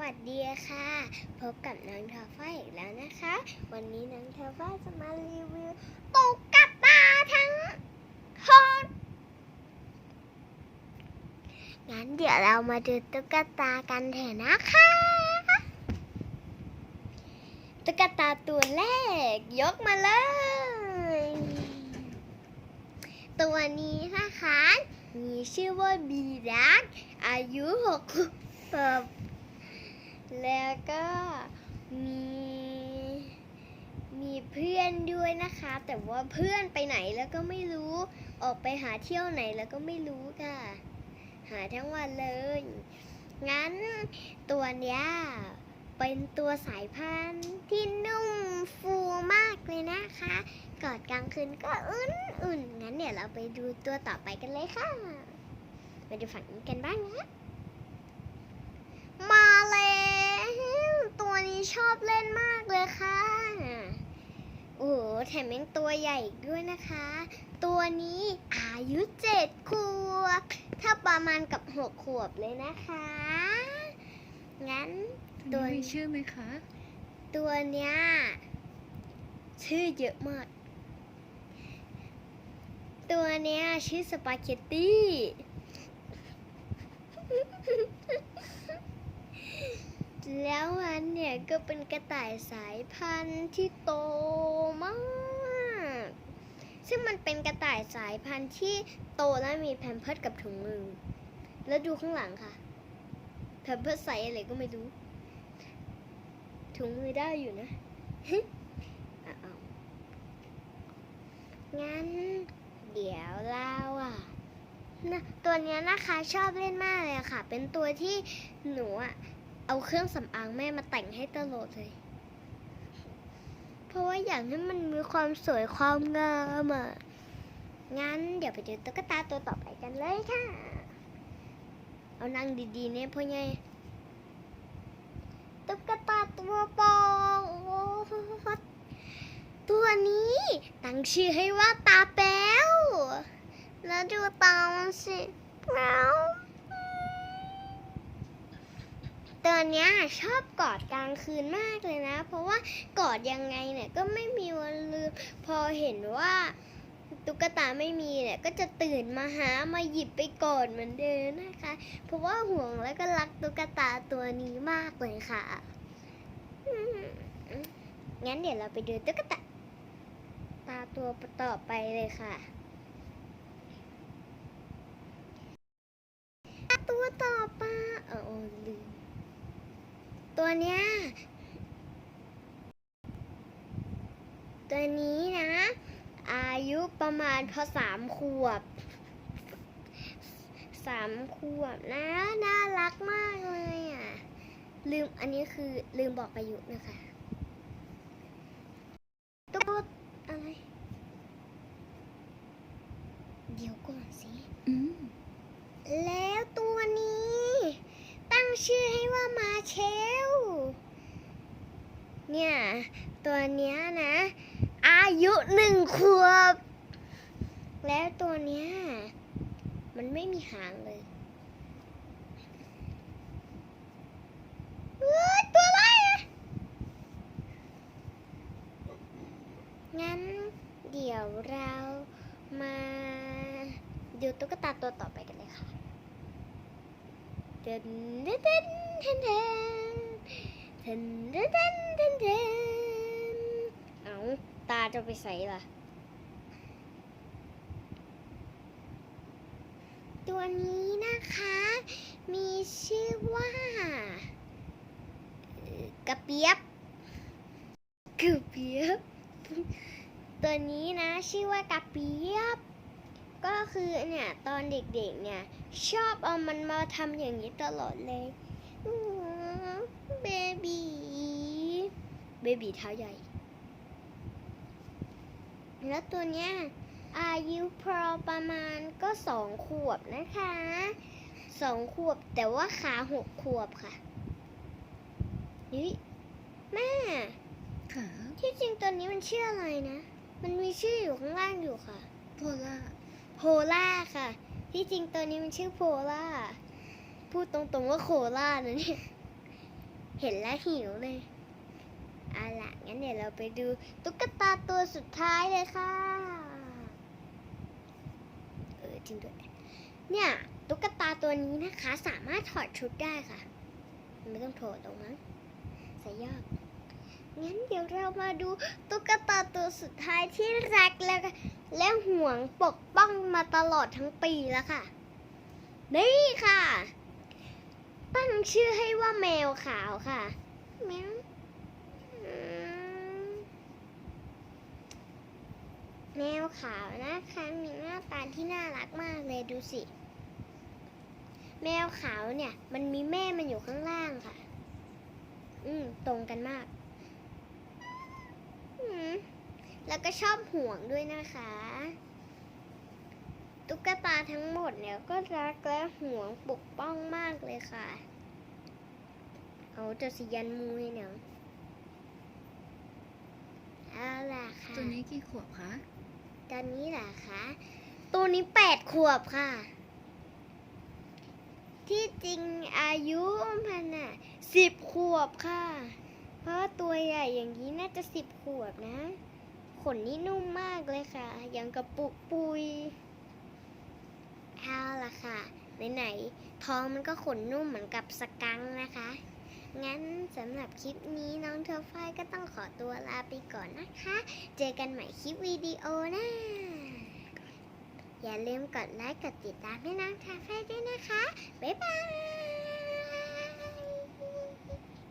วัสดีค่ะ พบกับน้องทอฟ้าอีกแล้วนะคะ วันนี้น้องทอฟ้าจะมารีวิวตุ๊กตาทั้งหดงั้นเดี๋ยวเรามาดูตุ๊กตากันเถอะนะคะ ตุ๊กตาตัวแรก ยกมาเลย ตัวนี้นะคะ มีชื่อว่าบีรักอายุหกขวบ แล้วก็มีมีเพื่อนด้วยนะคะ แต่ว่าเพื่อนไปไหนแล้วก็ไม่รู้ ออกไปหาเที่ยวไหนแล้วก็ไม่รู้ค่ะ หาทั้งวันเลย งั้นตัวเนี้ยเป็นตัวสายพันธุ์ที่นุ่มฟูมากเลยนะคะ กอดกลางคืนก็อุ่นอุ่นๆงั้นเดี๋ยวเราไปดูตัวต่อไปกันเลยค่ะ มาดูฝั่งนี้กันบ้างนะ มาแล้วตัว นี้ชอบเล่นมากเลยค่ะ โอ้โหแถมยังตัวใหญ่อีกด้วยนะคะ ตัวนี้อายุเจ็ดขวบ ถ้าประมาณกับหกขวบเลยนะคะ งั้นตัตัววนี้มีชื่อไหมคะ ตัวเนี้ยชื่อเยอะมาก ตัวเนี้ยชื่อสปาเกตตี้ แล้วมันเนี่ยก็เป็นกระต่ายสายพันธุ์ที่โตมาก ซึ่งมันเป็นกระต่ายสายพันธุ์ที่โตและมีแพมเพิร์สกับถุงมือ แล้วดูข้างหลังค่ะ แพมเพิร์สใส่อะไรก็ไม่รู้ ถุงมือได้อยู่นะงั้น เดี๋ยวเราอะนะตัวเนี้ยนะคะชอบเล่นมากเลยค่ะ เป็นตัวที่หนูอะ เอาเครื่องสำอางแม่มาแต่งให้ตลอดเลย เพราะว่าอยากให้มันมีความสวยความงามอะ งั้นเดี๋ยวไปดูตุ๊กตาตัวต่อไปกันเลยค่ะ เอานั่งดีๆเนี่ยพ่อใหญ่ตุ๊กตาตัวปองตัวนี้ตั้งชื่อให้ว่าตาแป๊วแล้วดูตามันสิแป๊ว ตัวเนี้ยชอบกอดกลางคืนมากเลยนะ เพราะว่ากอดยังไงเนี่ยก็ไม่มีวันลืม พอเห็นว่าตุ๊กตาไม่มีเนี่ยก็จะตื่นมาหามาหยิบไปกอดเหมือนเดิมนะคะ เพราะว่าห่วงแล้วก็รักตุ๊กตาตัวนี้มากเลยค่ะ งั้นเดี๋ยวเราไปดูตุ๊กตาตาตัวต่อไปเลยค่ะตัวต่อไปเออเออลืม ตัวเนี้ย ตัวนี้นะ อายุประมาณพอสามขวบสามขวบนะน่ารักมากเลยอะ ลืมอันนี้คือลืมบอกอายุนะคะตัวอะไร เดี๋ยวก่อนสิอืมแล้วตัวนี้ ตั้งชื่อให้ว่ามาเชล เนี่ย ตัวเนี้ยนะ อายุหนึ่งขวบ แล้วตัวเนี้ย มันไม่มีหางเลยเอ้ยตัวอะไรอะงั้นเดี๋ยวเรามาดูตุ๊กตาตัวต่อไปกันเลยค่ะเดินเดินเดินเดินเดินเดิน เดินเอาตาจะไปใส่ล่ะ ตัวนี้นะคะ มีชื่อว่ากระเปียบกระเปียบ ตัวนี้นะชื่อว่ากระเปียบ ก็คือเนี่ยตอนเด็กๆเนี่ย ชอบเอามันมาทำอย่างนี้ตลอดเลยเบบี เบบีเท้าใหญ่ แล้วตัวเนี้ยอายุพอประมาณก็สองขวบนะคะสองขวบแต่ว่าขาหกขวบค่ะนี่แม่ค่ะที่จริงตัวนี้มันชื่ออะไรนะ มันมีชื่ออยู่ข้างล่างอยู่ค่ะ โพล่า โพล่าค่ะ ที่จริงตัวนี้มันชื่อโพล่า พูดตรงๆว่าโคล่านะเนี่ย เห็นแล้วหิวเลย เอาล่ะงั้นเดี๋ยวเราไปดูตุ๊กตาตัวสุดท้ายเลยค่ะ เออจริงด้วย เนี่ย ตุ๊กตาตัวนี้นะคะ สามารถถอดชุดได้ค่ะ ไม่ต้องถอดหรอกมั้งใส่ยากงั้นเดี๋ยวเรามาดูตุ๊กตาตัวสุดท้ายที่รักแล้วก็และห่วงปกป้องมาตลอดทั้งปีแล้วค่ะ นี่ค่ะ ตั้งชื่อให้ว่าแมวขาวค่ะ แมว แมวขาวนะคะมีหน้าตาที่น่ารักมากเลยดูสิ แมวขาวเนี่ย มันมีแม่มันอยู่ข้างล่างค่ะ อืม ตรงกันมาก อืม แล้วก็ชอบห่วงด้วยนะคะ ตุ๊กตาทั้งหมดเนี่ยก็รักและห่วงปกป้องมากเลยค่ะ เอาจะสยันมูให้หนัง เอาล่ะค่ะตัวนี้กี่ขวบคะตอนนี้เหรอคะ ตัวนี้แปดขวบค่ะ ที่จริงอายุมันอะสิบขวบค่ะ เพราะว่าตัวใหญ่อย่างนี้น่าจะสิบขวบนะ ขนนี่นุ่มมากเลยค่ะ อย่างกระปุกปุยเอาล่ะค่ะ ไหนๆท้องมันก็ขนนุ่มเหมือนกับสกังค์นะคะ งั้นสำหรับคลิปนี้น้องเทอร์ไฟก็ต้องขอตัวลาไปก่อนนะคะ เจอกันใหม่คลิปวิดีโอหน้าอย่าลืมกดไลค์กดติดตามให้น้องเทอร์ไฟด้วยนะคะ บ๊ายบาย